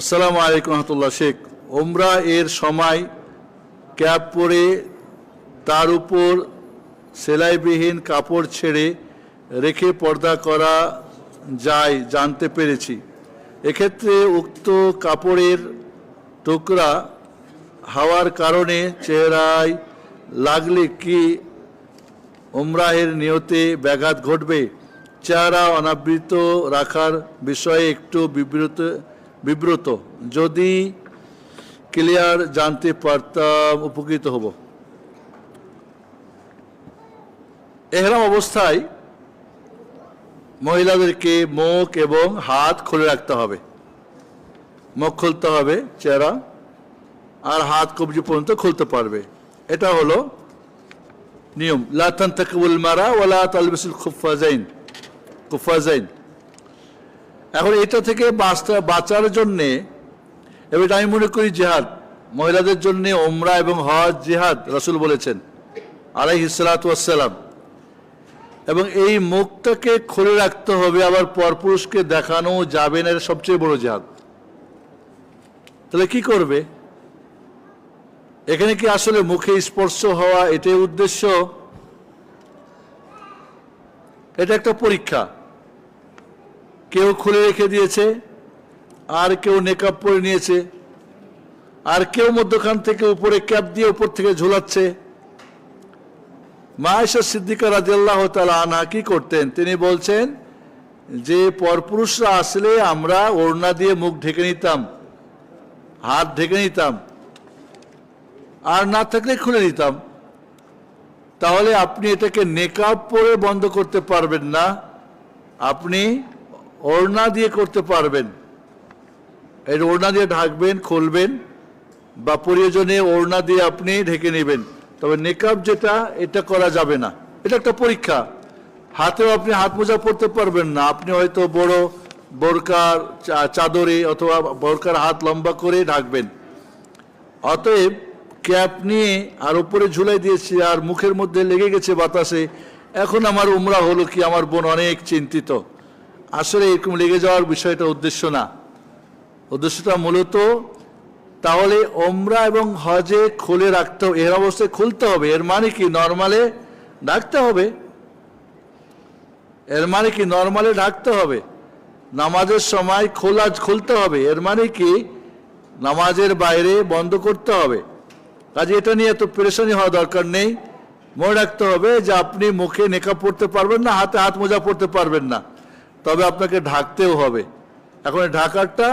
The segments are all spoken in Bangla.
আসসালামু আলাইকুম রহমতুল্লাহ, শেখ। ওমরা এর সময় ক্যাপ পরে তার উপর সেলাইবিহীন কাপড় ছেড়ে রেখে পর্দা করা যায় জানতে পেরেছি। এক্ষেত্রে উক্ত কাপড়ের টুকরা হাওয়ার কারণে চেহারায় লাগলে কি ওমরাহের নিয়তে ব্যাঘাত ঘটবে? চেহারা অনাবৃত রাখার বিষয়ে একটু বিব্রত বিব্রত। যদি ক্লিয়ার জানতে পারতাম, উপকৃত হব। এহরাম অবস্থায় মহিলাদেরকে মুখ এবং হাত খুলে রাখতে হবে। মুখ খুলতে হবে, চেহারা, আর হাত কবজি পর্যন্ত খুলতে পারবে। এটা হলো নিয়ম। লা তান্তাকিবুল মারা ওয়ালা তালবিসুল খুফাজাইন খুফাজাইন এখন এটা থেকে বাঁচতে, বাঁচার জন্যে, এবার আমি মনে করি জেহাদ, মহিলাদের জন্য ওমরা এবং হজ জেহাদ রাসূল বলেছেন আলাইহিসালাম এবং এই মুখটাকে খুলে রাখতে হবে, আবার পরপুরুষকে দেখানো যাবে না সবচেয়ে বড় জেহাদ। তাহলে কি করবে? এখানে কি আসলে মুখে স্পর্শ হওয়া এটাই উদ্দেশ্য? এটা একটা পরীক্ষা। কেউ খুলে রেখে দিয়েছে, আর কেউ নেকআপ পরে নিয়েছে, আর কেউ মধ্যখান থেকে উপরে ক্যাপ দিয়ে উপর থেকে ঝোলাচ্ছে। মায়েশা সিদ্দিকা রাজিয়াল্লাহ তালা আনহা কি করতেন? তিনি বলছেন, যে পরপুরুষরা আসলে আমরা ওড়না দিয়ে মুখ ঢেকে নিতাম, হাত ঢেকে নিতাম, আর না থাকলে খুলে নিতাম। তাহলে আপনি এটাকে নেকাব পরে বন্ধ করতে পারবেন না। আপনি ওড়না দিয়ে করতে পারবেন। এই ওড়না দিয়ে ঢাকবেন, খুলবেন বা প্রয়োজনে ওড়না দিয়ে আপনি ঢেকে নেবেন। তবে নেকাব যেটা, এটা করা যাবে না। এটা একটা পরীক্ষা। হাতেও আপনি হাত মোজা পরতে পারবেন না। আপনি হয়তো বড় বোরকার চাদরে অথবা বোরকার হাত লম্বা করে ঢাকবেন। অতএব ক্যাপ নিয়ে আর উপরে ঝুলাই দিয়েছি, আর মুখের মধ্যে লেগে গেছে বাতাসে। এখন আমার উমরা হলো কি, আমার বোন অনেক চিন্তিত। আসলে এরকম লেগে যাওয়ার বিষয়টা উদ্দেশ্য না। উদ্দেশ্যটা মূলত তাহলে ওমরা এবং হজে খুলে রাখতে হবে, এর অবস্থায় খুলতে হবে। এর মানে কি? নর্মালে ডাকতে হবে। এর মানে কি? নর্মালে ঢাকতে হবে। নামাজের সময় খোলা, খুলতে হবে। এর মানে কি? নামাজের বাইরে বন্ধ করতে হবে। কাজে এটা নিয়ে এত পেরেশানি হওয়া দরকার নেই। মনে রাখতে হবে যে আপনি মুখে নেকাব পড়তে পারবেন না, হাতে হাত মোজা পড়তে পারবেন না। তবে আপনাকে ঢাকতেও হবে। এখন ঢাকারটা,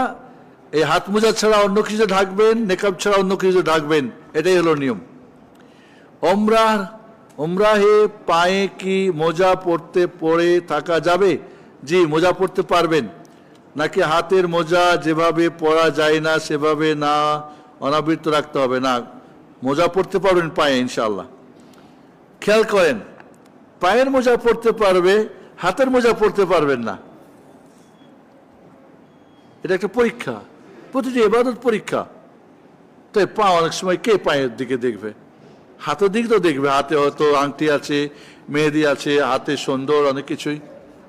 এই হাত মোজা ছাড়া অন্য কিছু ঢাকবেন নেকাব ছাড়া অন্য কিছু ঢাকবেন, এটাই হলো নিয়ম। ওমরা ওমরাহে পায়ে কি মোজা পড়তে পরে থাকা যাবে? জি, মোজা পড়তে পারবেন। নাকি হাতের মোজা যেভাবে পরা যায় না, সেভাবে না অনাবৃত রাখতে হবে? না, মোজা পড়তে পারবেন পায়ে ইনশাল্লাহ খেয়াল করেন, পায়ের মোজা পড়তে পারবে হাতের মোজা পড়তে পারবেন না। এটা একটা পরীক্ষা। প্রতিটি এবাদত পরীক্ষা। তাই পা অনেক সময় কে পায়ের দিকে দেখবে? হাতের দিক তো দেখবে। হাতে হয়তো আংটি আছে, মেহেদি আছে, হাতে সুন্দর অনেক কিছুই।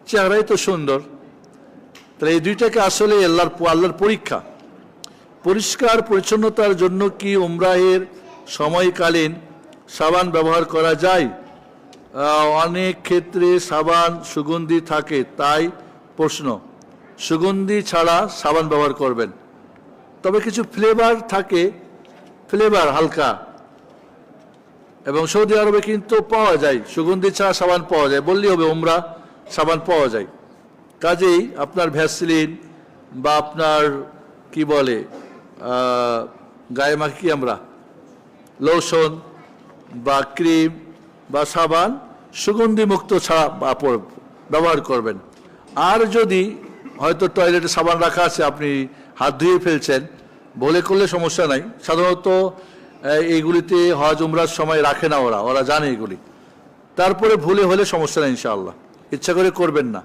চেহারাই তো সুন্দর। তাহলে এই দুইটাকে আসলে আল্লাহর আল্লাহর পরীক্ষা। পরিষ্কার পরিচ্ছন্নতার জন্য কি উমরাহের সময়কালীন সাবান ব্যবহার করা যায়? অনেক ক্ষেত্রে সাবান সুগন্ধি থাকে, তাই প্রশ্ন। সুগন্ধি ছাড়া সাবান ব্যবহার করবেন। তবে কিছু ফ্লেভার থাকে ফ্লেভার হালকা। এবং সৌদি আরবে কিন্তু পাওয়া যায়, সুগন্ধি ছাড়া সাবান পাওয়া যায়, বললেই হবে ওমরা সাবান পাওয়া যায়। কাজেই আপনার ভ্যাসলিন বা আপনার, কি বলে গায়ে মাখি আমরা লোশন বা ক্রিম বা সাবান সুগন্ধিমুক্ত ছাড়া ব্যবহার করবেন। আর যদি হয়তো টয়লেটে সাবান রাখা আছে, আপনি হাত ধুয়ে ফেলছেন, বলে করলে সমস্যা নাই। সাধারণত এইগুলিতে হজ, উমরার সময় রাখে না ওরা ওরা জানে এগুলি। তারপরে ভুলে হলে সমস্যা নেই ইনশাআল্লাহ। ইচ্ছা করে করবেন না।